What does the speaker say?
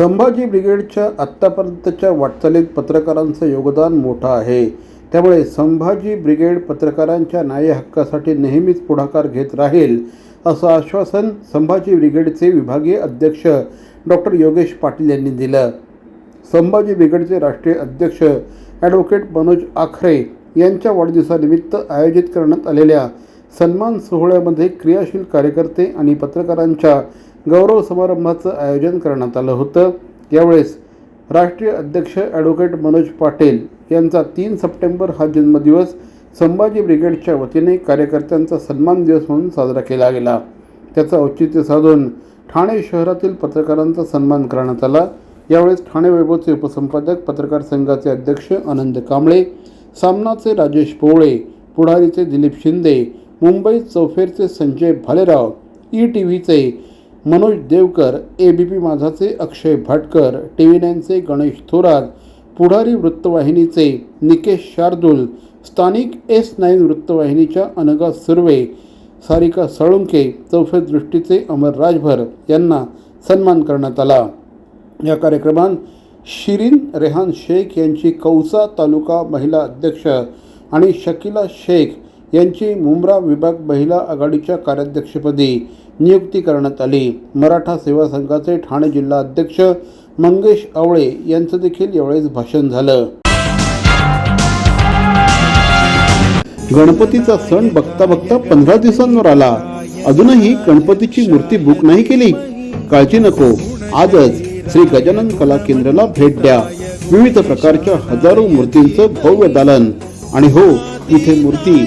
संभाजी ब्रिगेडच्या आत्तापर्यंतच्या वाटचालीत पत्रकारांचं योगदान मोठं आहे. त्यामुळे संभाजी ब्रिगेड पत्रकारांच्या न्याय हक्कासाठी नेहमीच पुढाकार घेत राहील असं आश्वासन संभाजी ब्रिगेडचे विभागीय अध्यक्ष डॉक्टर योगेश पाटील यांनी दिलं. संभाजी ब्रिगेडचे राष्ट्रीय अध्यक्ष ॲडव्होकेट मनोज आखरे यांच्या वाढदिवसानिमित्त आयोजित करण्यात आलेल्या सन्मान सोहळ्यामध्ये क्रियाशील कार्यकर्ते आणि पत्रकारांच्या गौरव समारंभाचं आयोजन करण्यात आलं होतं. यावेळेस राष्ट्रीय अध्यक्ष ॲडव्होकेट मनोज पाटील यांचा तीन सप्टेंबर हा जन्मदिवस संभाजी ब्रिगेडच्या वतीने कार्यकर्त्यांचा सन्मान दिवस म्हणून साजरा केला गेला. त्याचं औचित्य साधून ठाणे शहरातील पत्रकारांचा सन्मान करण्यात आला. यावेळेस ठाणे वैभवचे उपसंपादक पत्रकार संघाचे अध्यक्ष आनंद कांबळे सामनाचे राजेश पोवळे पुढारीचे दिलीप शिंदे मुंबई चौफेरचे Sanjay Bhalerao E T व्हीचे Manoj Devkar A B P माझाचे Akshay Bhatkar T V नाईनचे गणेश थोरात पुढारी वृत्तवाहिनीचे निकेश शार्दूल स्थानिक एस नाईन वृत्तवाहिनीच्या अनगा सुर्वे सारिका साळुंके चौफे दृष्टीचे अमर राजभर यांना सन्मान करण्यात आला. या कार्यक्रमात शिरीन रेहान शेख यांची कौसा तालुका महिला अध्यक्ष आणि शकिला शेख यांची मुंब्रा विभाग महिला आघाडीच्या कार्याध्यक्षपदी नियुक्ती करण्यात आली. मराठा सेवा संघाचे ठाणे जिल्हा अध्यक्ष मंगेश आवळे यांचं देखील यावेळेस भाषण झालं. गणपतीचा सण बघता बघता पंधरा दिवसांवर आला. अजूनही गणपतीची मूर्ती बुक नाही केली. काळजी नको. आजच श्री गजानन कला केंद्राला भेट द्या. विविध प्रकारच्या हजारो मूर्तींचं भव्य दालन. आणि हो इथे मूर्ती